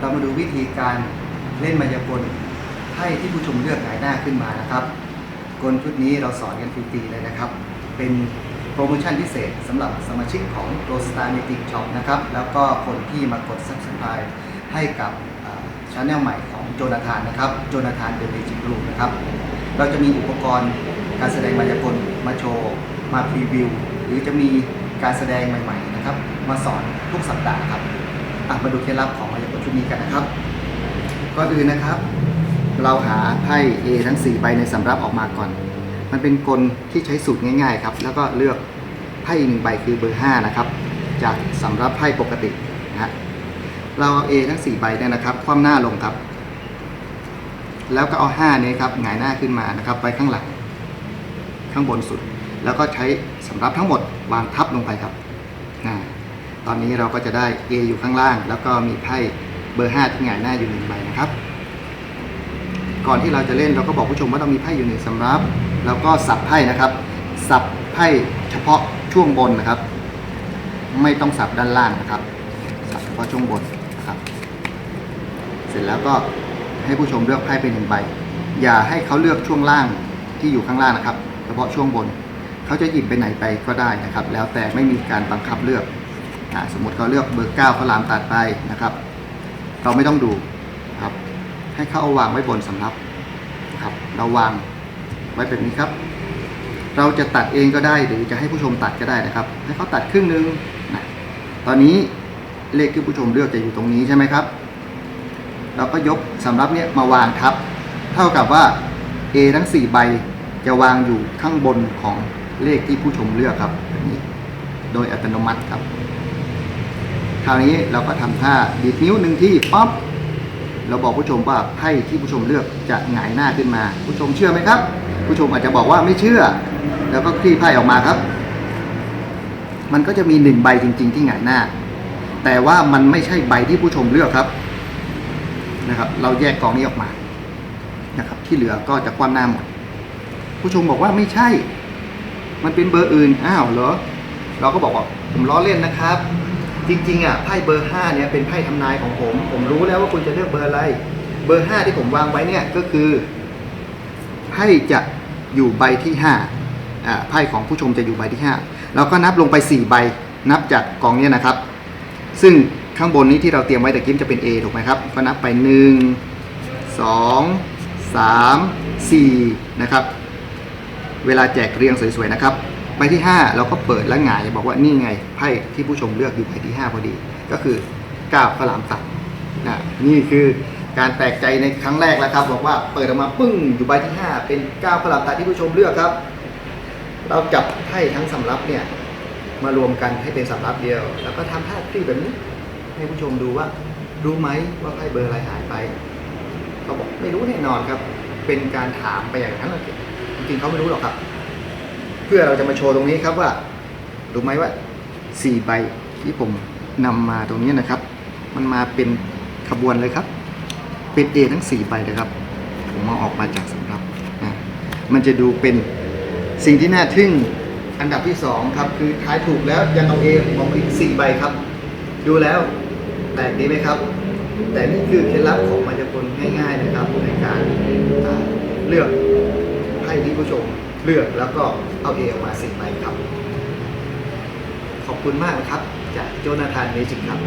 เรามาดูวิธีการเล่นมายากลให้ที่ผู้ชมเลือกหงายหน้าขึ้นมานะครับ กลชุดนี้เราสอนกันฟรีๆเลยนะครับ เป็นโปรโมชั่นพิเศษสำหรับสมาชิกของ Pro Star Magic Shop นะครับ แล้วก็คนที่มากด Subscribe ให้กับช anel ใหม่ของโจนาธานนะครับ โจนาธานเดอะเมจิกรูนะครับ เราจะมีอุปกรณ์การแสดงมายากลมาโชว์ มาพรีวิว หรือจะมีการแสดงใหม่ ๆ นะครับ มาสอนทุกสัปดาห์ครับ อะมาดูเคล็ดลับของมายากลชุดนี้กันนะครับก่อนอื่นนะครับ เราหาไพ่ A ทั้ง 4 ใบในสำรับออกมาก่อน มันเป็นกลที่ใช้สูตรง่าย ๆ ครับ แล้วก็เลือกไพ่หนึ่งใบคือเบอร์ 5 นะครับ จากสำรับไพ่ปกตินะฮะเราเอา A ทั้ง 4 ใบเนี่ยนะครับ คว่ำหน้าลงครับ แล้วก็เอา 5 นี้ครับหงายหน้าขึ้นมานะครับไปข้างหลัง ข้างบนสุด แล้วก็ใช้สำรับทั้งหมดวางทับลงไปครับอ่า ตอนนี้เราก็จะได้ A อยู่ข้างล่าง แล้วก็มีไพ่เบอร์ 5 ที่หงายหน้าอยู่หนึ่งใบนะครับ ก่อนที่เราจะเล่นเราก็บอกผู้ชมว่าต้องมีไพ่อยู่หนึ่งสำรับ แล้วก็สับไพ่นะครับ สับไพ่เฉพาะช่วงบนนะครับ ไม่ต้องสับด้านล่างนะครับ สับเฉพาะช่วงบนนะครับ เสร็จแล้วก็ให้ผู้ชมเลือกไพ่เป็นหนึ่งใบ อย่าให้เขาเลือกช่วงล่างที่อยู่ข้างล่างนะครับ เฉพาะช่วงบน เขาจะหยิบไปไหนไปก็ได้นะครับ แล้วแต่ไม่มีการบังคับเลือก สมมติเขาเลือกเบอร์เก้าเขาลามตัดไปนะครับ เราไม่ต้องดูครับ ให้เขาเอาวางไว้บนสำรับครับ เราวางไว้แบบนี้ครับ เราจะตัดเองก็ได้หรือจะให้ผู้ชมตัดก็ได้นะครับ ให้เขาตัดครึ่งนึงนะตอนนี้เลขที่ผู้ชมเลือกจะอยู่ตรงนี้ใช่ไหมครับ เราก็ยกสำรับเนี้ยมาวางทับ เท่ากับว่า A ทั้ง 4 ใบจะวางอยู่ข้างบนของเลขที่ผู้ชมเลือกครับแบบนี้โดยอัตโนมัติครับ คราวนี้เราก็ทำท่าดีดนิ้วหนึ่งที่ป๊อปเราบอกผู้ชมว่าไพ่ที่ผู้ชมเลือกจะหงายหน้าขึ้นมา ผู้ชมเชื่อไหมครับ ผู้ชมอาจจะบอกว่าไม่เชื่อ แล้วก็คลี่ไพ่ออกมาครับ มันก็จะมีหนึ่งใบจริง ๆ ที่หงายหน้า แต่ว่ามันไม่ใช่ใบที่ผู้ชมเลือกครับนะครับ เราแยกกองนี้ออกมานะครับ ที่เหลือก็จะคว่ำหน้าหมด ผู้ชมบอกว่าไม่ใช่ มันเป็นเบอร์อื่นอ้าวเหรอเราก็บอกว่าผมล้อเล่นนะครับ จริงๆอะไพ่เบอร์5เนี่ยเป็นไพ่ทำนายของผม ผมรู้แล้วว่าคุณจะเลือกเบอร์อะไร เบอร์ 5 ที่ผมวางไว้เนี่ยก็คือไพ่จะอยู่ใบที่5อ่าไพ่ของผู้ชมจะอยู่ใบที่5เราก็นับลงไป 4 ใบนับจากกองเนี้นะครับ ซึ่งข้างบนนี้ที่เราเตรียมไว้แต่กิ้มจะเป็น A ถูกไหมครับ ก็นับไป 1 2 3 4 นะครับ เวลาแจกเรียงสวยๆนะครับ ใบที่ 5 เราก็เปิดและหงายบอกว่านี่ไงไพ่ที่ผู้ชมเลือกอยู่ใบที่ 5 พอดี ก็คือ9ข้าวหลามตัดนะนี่คือการแปลกใจในครั้งแรกแล้วครับ บอกว่าเปิดออกมาปึ้งอยู่ใบที่ 5 เป็น9ข้าวหลามตัดที่ผู้ชมเลือกครับ เราจับไพ่ทั้งสำรับเนี่ยมารวมกันให้เป็นสำรับเดียว แล้วก็ทำท่าคลี่แบบนี้ ให้ผู้ชมดูว่า รู้ไหมว่าไพ่เบอร์อะไรหายไปเขาบอกไม่รู้แน่นอนครับ เป็นการถามไปอย่างนั้นเลยจริงๆเขาไม่รู้หรอกครับ พื่อเราจะมาโชว์ตรงนี้ครับว่ารู้ไหมว่าสี่ใบที่ผมนำมาตรงนี้นะครับ มันมาเป็นขบวนเลยครับ เป็นเอทั้งสี่ใบเลยครับ ผมมาออกมาจากสำรับนะมันจะดูเป็นสิ่งที่น่าทึ่งอันดับที่สองครับ คือท้ายถูกแล้วยังเอาเอออกมาอีกสี่ใบครับ ดูแล้วแปลกดีไหมครับ แต่นี่คือเคล็ดลับของมายากลง่าย ๆ นะครับในการเลือกไพ่ที่ผู้ชมเลือกแล้วก็ เอาเอออกมาสี่ใบครับ ขอบคุณมากนะครับ จากโจนาธานเมจิกครับ